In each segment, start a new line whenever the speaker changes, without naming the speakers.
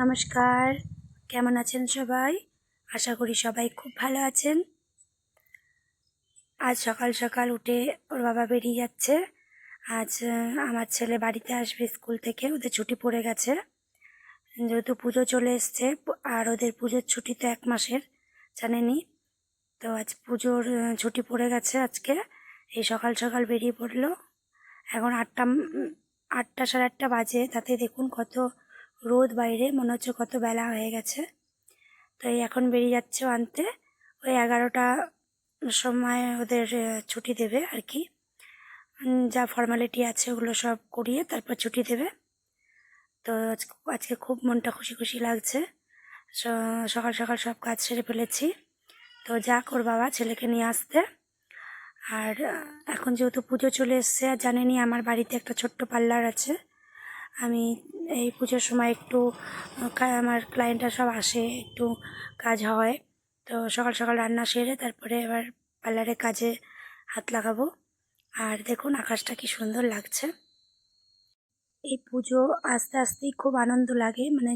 নমস্কার। কেমন আছেন সবাই? আশা করি সবাই খুব ভালো আছেন। আজ সকাল সকাল উঠে ওর বাবা বেরিয়ে যাচ্ছে। আজ আমার ছেলে বাড়িতে আসবে স্কুল থেকে, ওদের ছুটি পড়ে গেছে। যেহেতু পুজো চলে এসছে, আর ওদের পুজোর ছুটি তো এক মাসের জানেনি তো আজ পুজোর ছুটি পড়ে গেছে আজকে। এই সকাল সকাল বেরিয়ে পড়ল। এখন আটটা আটটা সাড়ে আটটা বাজে। তাতে দেখুন কত রোদ বাইরে, মনে হচ্ছে কত বেলা হয়ে গেছে। তো এই এখন বেরিয়ে যাচ্ছে আনতে। ওই এগারোটা সময় ওদের ছুটি দেবে আর কি। যা ফর্মালিটি আছে ওগুলো সব করিয়ে তারপর ছুটি দেবে। তো আজকে খুব মনটা খুশি খুশি লাগছে। সকাল সকাল সব কাজ সেরে ফেলেছি। তো যা ওর বাবা, ছেলেকে নিয়ে আসতে। আর, এখন যেহেতু পুজো চলে এসছে, আর জানেনই আমার বাড়িতে একটা ছোট্ট পার্লার আছে। আমি এই পুজোর সময় একটু আমার ক্লায়েন্টরা সব আসে, একটু কাজ হয়। তো সকাল সকাল রান্না সেরে তারপরে এবার পার্লারে কাজে হাত লাগাবো। আর দেখুন আকাশটা কি সুন্দর লাগছে। এই পুজো আস্তে আস্তেই খুব আনন্দ লাগে। মানে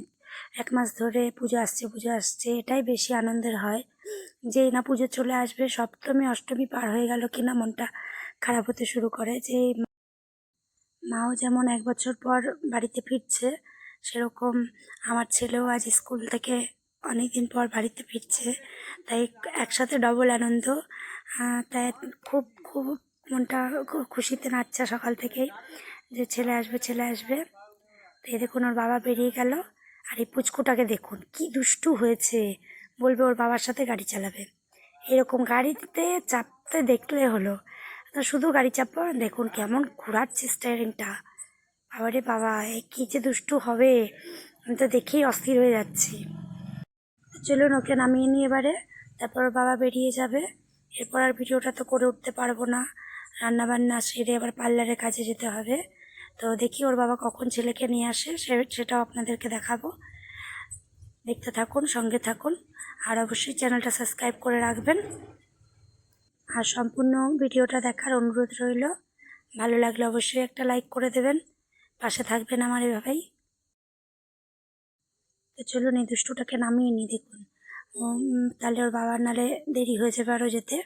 এক মাস ধরে পুজো আসছে পুজো আসছে, এটাই বেশি আনন্দের হয়। যেই না পুজো চলে আসবে, সপ্তমী, অষ্টমী পার হয়ে গেল কিনা মনটা খারাপ হতে শুরু করে। যে মাও যেমন এক বছর পর বাড়িতে ফিরছে, সেরকম আমার ছেলেও আজ স্কুল থেকে অনেক দিন পর বাড়িতে ফিরছে। তাই একসাথে ডবল আনন্দ। তাই খুব খুব মনটা খুশিতে নাচছে সকাল থেকেই যে ছেলে আসবে ছেলে আসবে। তো দেখুন ওর বাবা বেরিয়ে গেল। আর এই পুচকুটাকে দেখুন, কি দুষ্টু হয়েছে। বলবে ওর বাবার সাথে গাড়ি চালাবে। এরকম গাড়িতে চাপতে দেখলে হলো শুধু গাড়ি চাপা। দেখুন কেমন ঘোরাচ্ছে স্টারিংটা বাবারে বাবা, এ কী যে দুষ্টু হবে। আমি তো দেখেই অস্থির হয়ে যাচ্ছি। চলুন, ওকে নামিয়ে নিয়ে এবারে। তারপর বাবা বেরিয়ে যাবে। এরপর আর ভিডিওটা তো করে উঠতে পারব না। রান্না বান্না সেরে আবার পার্লারের কাজে যেতে হবে। তো দেখি ওর বাবা কখন ছেলেকে নিয়ে আসে সেটাও আপনাদেরকে দেখাবো। দেখতে থাকুন, সঙ্গে থাকুন। আর অবশ্যই চ্যানেলটা সাবস্ক্রাইব করে রাখবেন। আর সম্পূর্ণ ভিডিওটা দেখার অনুরোধ রইল। ভালো লাগলে অবশ্যই একটা লাইক করে দেবেন। পাশে থাকবেন আমার এভাবেই। তো চলুন এই দুষ্টুটাকে নামিয়ে নিই, দেখুন। তাহলে ওর বাবার নালে দেরি হয়ে যাবে আরও যেতে।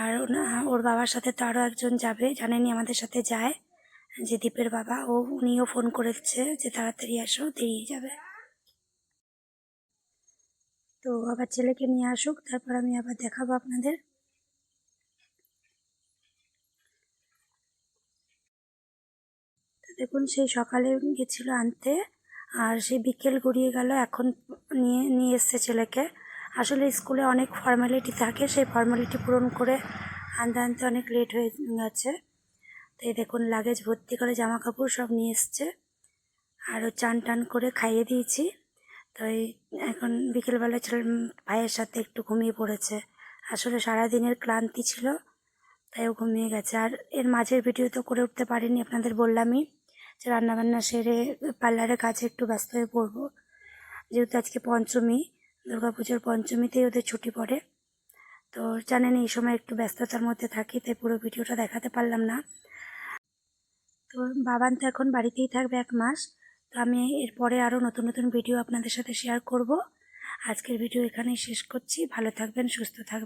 আর ওর বাবার সাথে তো আরও একজন যাবে জানেনি আমাদের সাথে যায়। যে দীপের বাবা, ও, উনিও ফোন করেছে যে তাড়াতাড়ি আসো দেরি যাবে। তো আবার ছেলেকে নিয়ে আসুক, তারপর আমি আবার দেখাবো আপনাদের। দেখুন সেই সকালে গেছিল আনতে আর সেই বিকেল গড়িয়ে গেল, এখন নিয়ে নিয়ে এসছে ছেলেকে। আসলে স্কুলে অনেক ফর্মালিটি থাকে, সেই ফর্মালিটি পূরণ করে আনতে আনতে অনেক লেট হয়ে গেছে। তো এই দেখুন লাগেজ ভর্তি করে জামা কাপড় সব নিয়ে এসছে। আরও চান টান করে খাইয়ে দিয়েছি। তো এই এখন বিকেলবেলা ছেলে ভাইয়ের সাথে একটু ঘুমিয়ে পড়েছে। আসলে সারাদিনের ক্লান্তি ছিল, তাই ও ঘুমিয়ে গেছে। আর এর মাঝের ভিডিও তো করে উঠতে পারিনি, আপনাদের বললামই। যে রান্নাবান্না সেরে পার্লারের কাজে একটু ব্যস্ত হয়ে পড়ব। যেহেতু আজকে পঞ্চমী দুর্গাপুজোর পঞ্চমীতেই ওদের ছুটি পড়ে। তো জানেন, এই সময় একটু ব্যস্ততার মধ্যে থাকি, তাই পুরো ভিডিওটা দেখাতে পারলাম না। তো বাবান তো এখন বাড়িতেই থাকবে এক মাস। তো আমি এরপরে আরও নতুন নতুন ভিডিও আপনাদের সাথে শেয়ার করব। আজকের ভিডিও এখানেই শেষ করছি। ভালো থাকবেন, সুস্থ থাকবেন।